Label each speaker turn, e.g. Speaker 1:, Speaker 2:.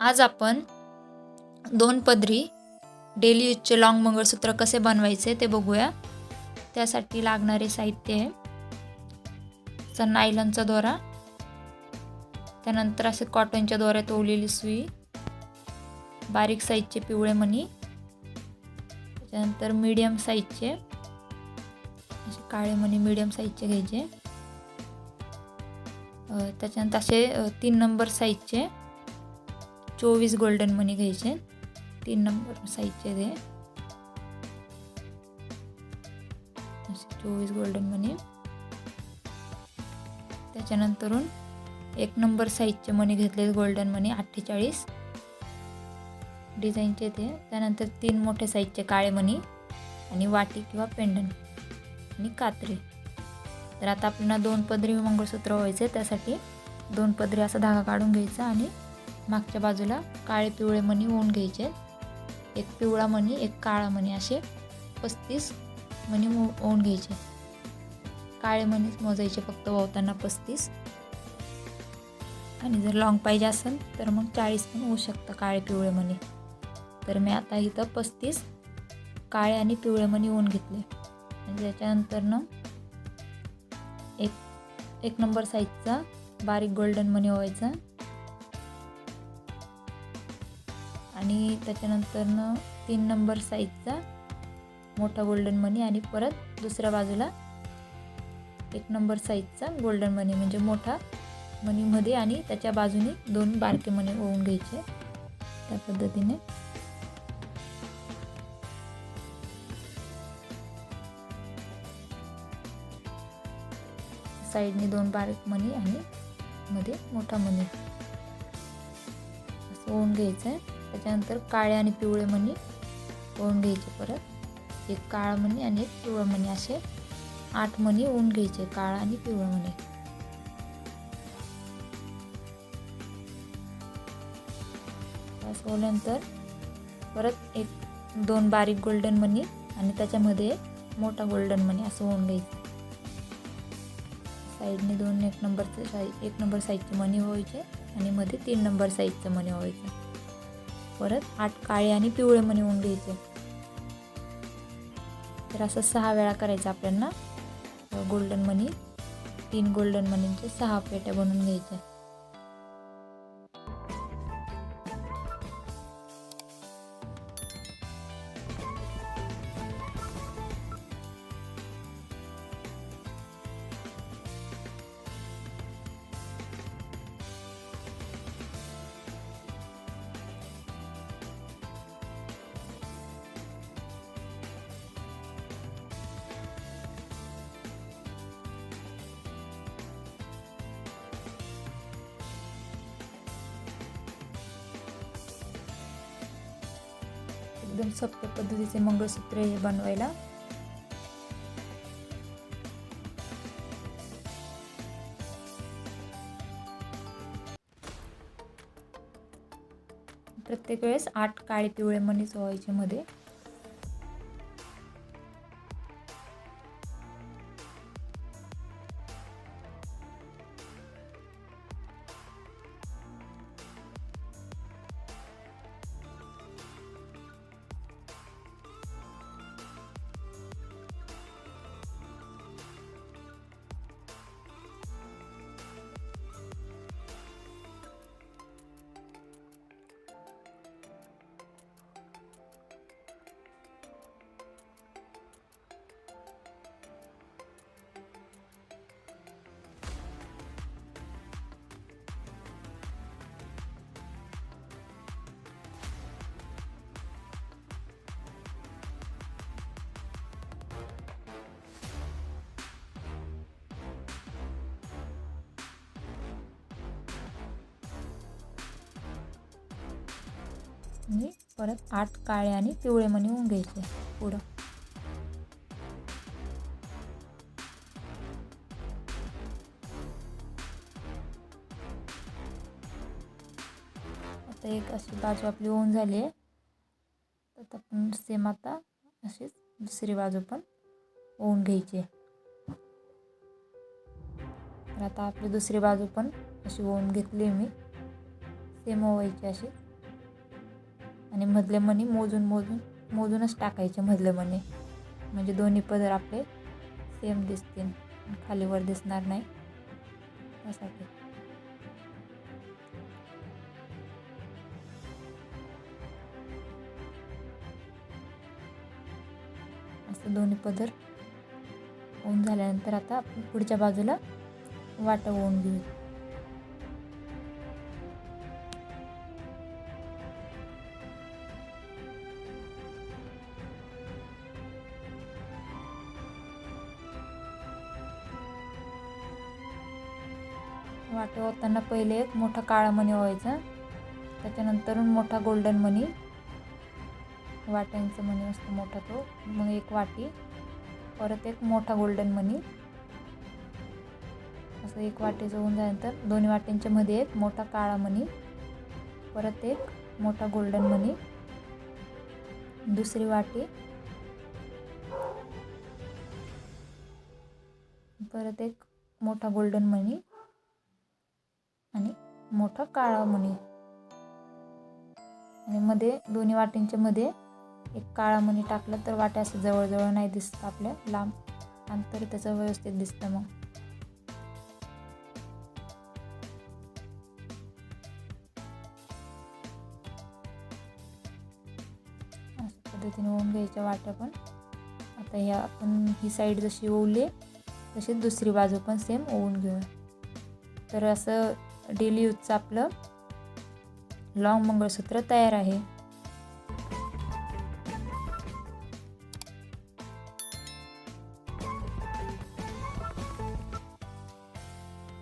Speaker 1: आज आपण दोन पदरी डेली यूजचे लॉंग मंगळसूत्र कसे बनवायचे ते बघूया. त्यासाठी लागणारे साहित्य आहे चा नायलनचा दोरा. त्यानंतर असे कॉटनच्या दोऱ्यात ओवलेली सुई. बारीक साईजचे पिवळे मणी. त्याच्यानंतर मीडियम साईजचे असे काळे मणी मीडियम साईजचे घ्यायचे. त्याच्यानंतर असे तीन नंबर साईजचे चोवीस गोल्डन मनी घ्यायचे. तीन नंबर साईजचे ते. चोवीस गोल्डन मनी त्याच्यानंतरून एक नंबर साईजचे मनी घेतले गोल्डन मनी अठ्ठेचाळीस. डिझाईनचे ते. त्यानंतर तीन मोठे साईजचे काळे मणी आणि वाटी किंवा पेंडन आणि कात्री. तर आता आपल्याला दोन पदरी मंगळसूत्र व्हायचे त्यासाठी दोन पदरी असा धागा काढून घ्यायचा आणि मागच्या बाजूला काळे पिवळे मणी होऊन घ्यायचे. एक पिवळा मणी एक काळा मणी असे पस्तीस मणी हो-, होऊन घ्यायचे. काळे मणीच मोजायचे फक्त वावताना पस्तीस. आणि जर लॉंग पाहिजे असेल तर मग चाळीस पण होऊ शकतं काळे पिवळे मणी. तर मी आता इथं पस्तीस काळे आणि पिवळे मणी होऊन घेतले. आणि त्याच्यानंतरनं एक एक नंबर साईजचा बारीक गोल्डन मनी व्हायचा. आणि त्याच्यानंतरनं तीन नंबर साईजचा मोठा गोल्डन मनी आणि परत दुसऱ्या बाजूला एक नंबर साईजचा गोल्डन मनी म्हणजे मोठा मनीमध्ये आणि त्याच्या बाजूने दोन बारके मनी होऊन घ्यायचे त्या पद्धतीने. साईडने दोन बारीक मणी आणि मध्ये मोठा मणी असं होऊन घ्यायचं आहे त्याच्यानंतर काळे आणि पिवळे मणी ओन घ्यायचे परत. एक काळा मणी आणि एक पिवळा मणी असे आठ मणी होऊन घ्यायचे काळा आणि पिवळा मणी. असं होल्यानंतर परत एक दोन बारीक गोल्डन मणी आणि त्याच्यामध्ये मोठा गोल्डन मणी असं होऊन घ्यायचं. साईडने दोन एक नंबरचे साई एक नंबर साईजचे मणी व्हायचे आणि मध्ये तीन नंबर साईजचं मणी व्हायचं. परत आठ काळे आणि पिवळे मणी होऊन घ्यायचे तर असं सहा वेळा करायचं आपल्याला. गोल्डन मनी तीन गोल्डन मनीचे सहा पेट्या बनवून घ्यायच्या. एकदम सोप्या पद्धतीचे मंगळसूत्र हे बनवायला. प्रत्येक वेळेस आठ काळे पिवळे मणीच व्हायचे मध्ये. आणि परत आठ काळे आणि पिवळे मणी होऊन घ्यायचे पुढं. आता एक अशी बाजू आपली होऊन झाली आहे. तर आपण सेम आता अशीच दुसरी बाजू पण होऊन घ्यायची तर आता आपली दुसरी बाजू पण अशी होऊन घेतली मी. सेम व्हायची अशी. आणि मधले मणी मोजून मोजून मोजूनच टाकायचे मधले मणी. म्हणजे दोन्ही पदर आपले सेम दिसतील. खालीवर दिसणार नाही. त्यासाठी असं दोन्ही पदर ऊन झाल्यानंतर आता पुढच्या बाजूला वाटं ओन घेऊ. वाटे ओतताना पहिले एक मोठा काळा मणी व्हायचा त्याच्यानंतर मोठा गोल्डन मणी. वाट्यांचा मणी असतो मोठा तो. मग एक वाटी. परत एक मोठा गोल्डन मणी. असं एक वाटीचं होऊन झाल्यानंतर दोन्ही वाट्यांच्या मध्ये एक मोठा काळा मणी. परत एक मोठा गोल्डन मणी. दुसरी वाटी. परत एक मोठा गोल्डन मणी. आणि मोठा काळा मणी आणि मध्ये दोन्ही वाटेंच्या मध्ये एक काळा मणी टाकलं तर वाट्या असं जवळजवळ नाही दिसत आपल्या लांब अंतर त्याचं व्यवस्थित दिसतं मग. अशा पद्धतीने ओवून घ्यायच्या वाट्या पण. आता ह्या आपण ही साईड जशी ओवली तशीच दुसरी बाजू पण सेम ओवून घेऊ तर असं डेली यूजचं आपलं लॉंग मंगळसूत्र तयार आहे.